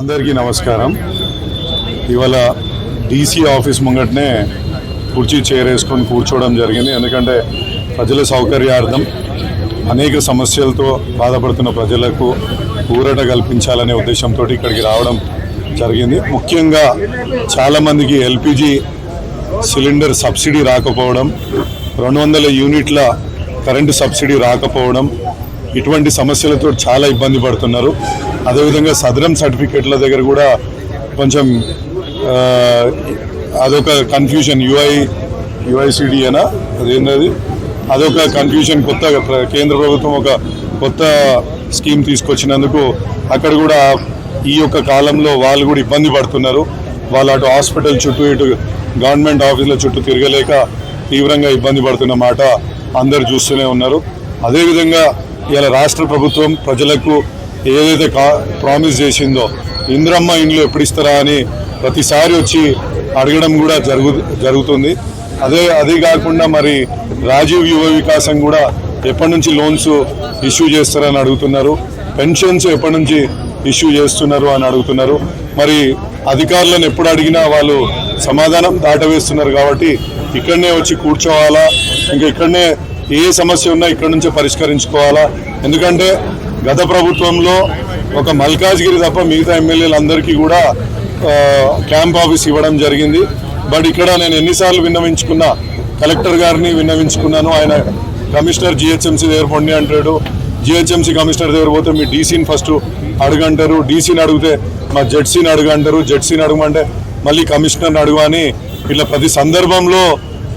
అందరికీ నమస్కారం. ఇవాళ డీసీ ఆఫీస్ ముంగటనే కుర్చీ చైర్ వేసుకొని కూర్చోవడం జరిగింది. ఎందుకంటే ప్రజల సౌకర్యార్థం అనేక సమస్యలతో బాధపడుతున్న ప్రజలకు ఊరట కల్పించాలనే ఉద్దేశంతో ఇక్కడికి రావడం జరిగింది. ముఖ్యంగా చాలామందికి ఎల్పిజి సిలిండర్ సబ్సిడీ రాకపోవడం రెండు వందల యూనిట్ల కరెంటు సబ్సిడీ రాకపోవడం ఇటువంటి సమస్యలతో చాలా ఇబ్బంది పడుతున్నారు. అదేవిధంగా సదరం సర్టిఫికెట్ల దగ్గర కూడా కొంచెం అదొక కన్ఫ్యూజన్ యుఐ యుఐసిడి అనా అదేంటది అదొక కన్ఫ్యూజన్ కొత్త ప్ర- కేంద్ర ప్రభుత్వం ఒక కొత్త స్కీమ్ తీసుకొచ్చినందుకు అక్కడ కూడా ఈ యొక్క కాలంలో వాళ్ళు కూడా ఇబ్బంది పడుతున్నారు. వాళ్ళు అటు హాస్పిటల్ చుట్టూ ఇటు గవర్నమెంట్ ఆఫీసుల చుట్టూ తిరగలేక తీవ్రంగా ఇబ్బంది పడుతున్న మాట అందరు చూస్తూనే ఉన్నారు. అదేవిధంగా ఇలా రాష్ట్ర ప్రభుత్వం ప్రజలకు ఏదైతే కా ప్రామిస్ చేసిందో ఇంద్రమ్మ ఇండ్లు ఎప్పుడు ఇస్తారా అని ప్రతిసారి వచ్చి అడగడం కూడా జరుగు జరుగుతుంది. అదే అది కాకుండా మరి రాజీవ్ యువ వికాసం కూడా ఎప్పటి నుంచి లోన్స్ ఇష్యూ చేస్తారని అడుగుతున్నారు. పెన్షన్స్ ఎప్పటి నుంచి ఇష్యూ చేస్తున్నారు అని అడుగుతున్నారు. మరి అధికారులను ఎప్పుడు అడిగినా వాళ్ళు సమాధానం దాటవేస్తున్నారు కాబట్టి ఇక్కడనే వచ్చి కూర్చోవాలా? ఇంకా ఇక్కడనే ఏ సమస్య ఉన్నా ఇక్కడ నుంచే పరిష్కరించుకోవాలా? ఎందుకంటే గత ప్రభుత్వంలో ఒక మల్కాజ్గిరి తప్ప మిగతా ఎమ్మెల్యేలందరికీ కూడా క్యాంప్ ఆఫీస్ ఇవ్వడం జరిగింది. బట్ ఇక్కడ నేను ఎన్నిసార్లు విన్నవించుకున్నా కలెక్టర్ గారిని విన్నవించుకున్నాను. ఆయన కమిషనర్ జిహెచ్ఎంసీ దగ్గర పొండి అంటాడు. జిహెచ్ఎంసీ కమిషనర్ దగ్గర పోతే మీ డీసీని ఫస్ట్ అడుగంటారు. డీసీని అడిగితే మా జెడ్సీని అడుగంటారు. జెడ్సీని అడగమంటే మళ్ళీ కమిషనర్ని అడుగు అని ఇట్లా ప్రతి సందర్భంలో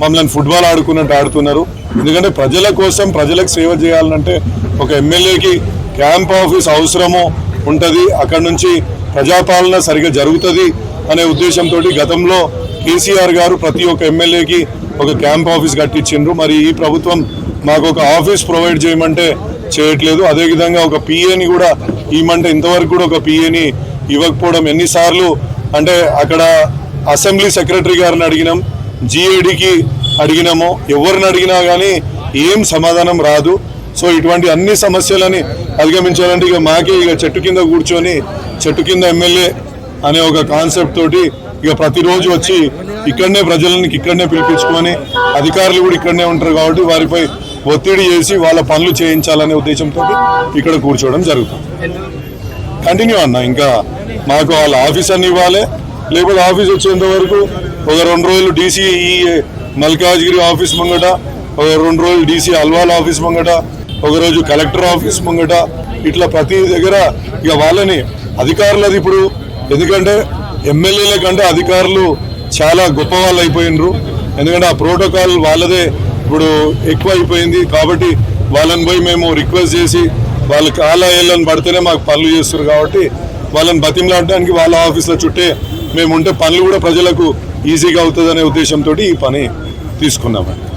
మమ్మల్ని ఫుట్బాల్ ఆడుకున్నట్టు ఆడుతున్నారు. ఎందుకంటే ప్రజల కోసం ప్రజలకు సేవ చేయాలంటే ఒక ఎమ్మెల్యేకి క్యాంప్ ఆఫీస్ అవసరము ఉంటుంది. అక్కడ నుంచి ప్రజాపాలన సరిగా జరుగుతుంది అనే ఉద్దేశంతో గతంలో కేసీఆర్ గారు ప్రతి ఒక్క ఎమ్మెల్యేకి ఒక క్యాంప్ ఆఫీస్ కట్టించిండ్రు. మరి ఈ ప్రభుత్వం మాకు ఒక ఆఫీస్ ప్రొవైడ్ చేయమంటే చేయట్లేదు. అదేవిధంగా ఒక పిఏని కూడా ఇవ్వమంటే ఇంతవరకు కూడా ఒక పిఏని ఇవ్వకపోవడం ఎన్నిసార్లు అంటే అక్కడ అసెంబ్లీ సెక్రటరీ గారిని అడిగినాం. జీఏడికి అడిగినామో ఎవరిని అడిగినా కానీ ఏం సమాధానం రాదు. సో ఇటువంటి అన్ని సమస్యలని అధిగమించాలంటే ఇక మాకే ఇక చెట్టు కింద కూర్చొని చెట్టు కింద ఎమ్మెల్యే అనే ఒక కాన్సెప్ట్ తోటి ఇక ప్రతిరోజు వచ్చి ఇక్కడనే ప్రజలని ఇక్కడనే పిలిపించుకొని అధికారులు కూడా ఇక్కడనే ఉంటారు కాబట్టి వారిపై ఒత్తిడి చేసి వాళ్ళ పనులు చేయించాలనే ఉద్దేశంతో ఇక్కడ కూర్చోవడం జరుగుతుంది. కంటిన్యూ అన్న ఇంకా మాకు వాళ్ళ ఆఫీస్ అన్ని ఇవ్వాలి. లేకపోతే ఆఫీస్ వచ్చేంత వరకు ఒక రెండు రోజులు డీసీ మల్కాజ్గిరి ఆఫీస్ ముంగట ఒక రెండు రోజులు డీసీ అల్వాల్ ఆఫీస్ ముంగట ఒకరోజు కలెక్టర్ ఆఫీస్ ముంగట ఇట్లా ప్రతి దగ్గర ఇక వాళ్ళని అధికారులది ఇప్పుడు ఎందుకంటే ఎమ్మెల్యేల కంటే అధికారులు చాలా గొప్ప వాళ్ళు అయిపోయినరు. ఎందుకంటే ఆ ప్రోటోకాల్ వాళ్ళదే ఇప్పుడు ఎక్కువ అయిపోయింది కాబట్టి వాళ్ళని పోయి మేము రిక్వెస్ట్ చేసి వాళ్ళ కాళ్ళ పడితేనే మాకు పనులు చేస్తారు కాబట్టి వాళ్ళని బతిమలాడడానికి వాళ్ళ ఆఫీసులో చుట్టే మేము ఉంటే పనులు కూడా ప్రజలకు ఈజీగా అవుతుంది అనే ఉద్దేశంతో ఈ పని తీసుకున్నామండి.